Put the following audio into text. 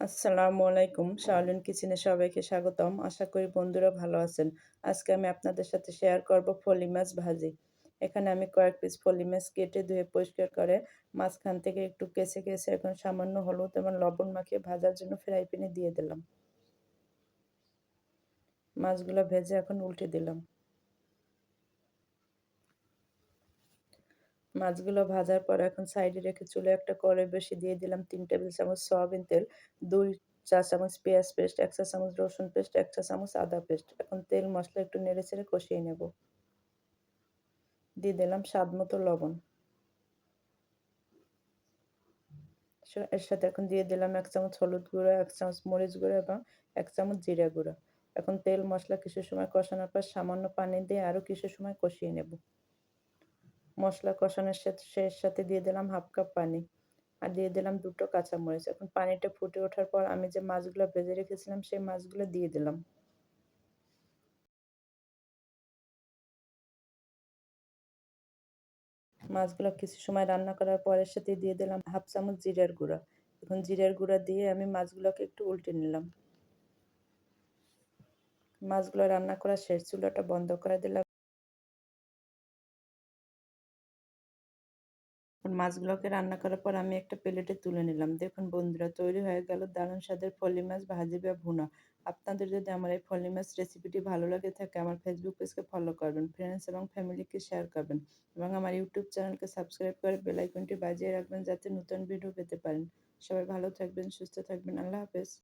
আসসালামু আলাইকুম, শাওলিন কিচেনে সবাইকে স্বাগতম। আশা করি বন্ধুরা ভালো আছেন। আজকে আমি আপনাদের সাথে শেয়ার করব ফলি মাছ ভাজি। এখানে আমি কয়েক পিস ফলি মাছ কেটে ধুয়ে পরিষ্কার করে মাঝখান থেকে একটু কেসে কেসে এখন সামান্য হলুদ এবং লবণ মাখিয়ে ভাজার জন্য ফ্রাই প্যানে দিয়ে দিলাম। মাছগুলো ভেজে এখন উল্টে দিলাম। মাছগুলো ভাজার পর এখন সাইডে রেখে চুলে একটা কড়াই বেশি দিয়ে দিলাম তিন টেবিল চামচ সয়াবিন তেল, দুই চা চামচ পেঁয়াজ পেস্ট, এক চা চামচ রসুন পেস্ট, এক চা চামচ আদা পেস্ট। এখন তেল মশলা একটু নেড়ে চেড়ে কষিয়ে নেব। দিয়ে দিলাম স্বাদ মতো লবণ। এর সাথে এখন দিয়ে দিলাম এক চামচ হলুদ গুঁড়ো, এক চামচ মরিচ গুঁড়ো এবং এক চামচ জিরা গুঁড়ো। এখন তেল মশলা কিছু সময় কষানোর পর সামান্য পানি দিয়ে আরও কিছু সময় কষিয়ে নেব। মশলা কষানোর সাথে সাথে দিয়ে দিলাম হাফ কাপ পানি আর দিয়ে দিলাম দুটো কাঁচামরিচ। এখন পানিটা ফুটে ওঠার পর আমি যে মাছগুলো ভেজে রেখেছিলাম, সেই মাছগুলো দিয়ে দিলাম। মাছগুলো কিছু সময় রান্না করার পরের সাথে দিয়ে দিলাম হাফ চামচ জিরার গুঁড়া। এখন জিরার গুঁড়া দিয়ে আমি মাছগুলোকে একটু উল্টে নিলাম। মাছগুলো রান্না করা শেষ, চুলাটা বন্ধ করে দিলাম। মাছগুলোকে রান্না করার পর আমি একটা প্লেটে তুলে নিলাম। দেখুন বন্ধুরা, তৈরি হয়ে গেল দারুণ স্বাদের ফলি মাছ, ভাজি বা ভুনা। আপনাদের যদি আমার এই ফলি মাছ রেসিপিটি ভালো লাগে থাকে, আমার ফেসবুক পেজকে ফলো করবেন ফ্রেন্ডস এবং ফ্যামিলিকে শেয়ার করবেন এবং আমার ইউটিউব চ্যানেলকে সাবস্ক্রাইব করে বেলাইকনটি বাজিয়ে রাখবেন যাতে নতুন ভিডিও পেতে পারেন। সবাই ভালো থাকবেন, সুস্থ থাকবেন, আল্লাহ হাফেজ।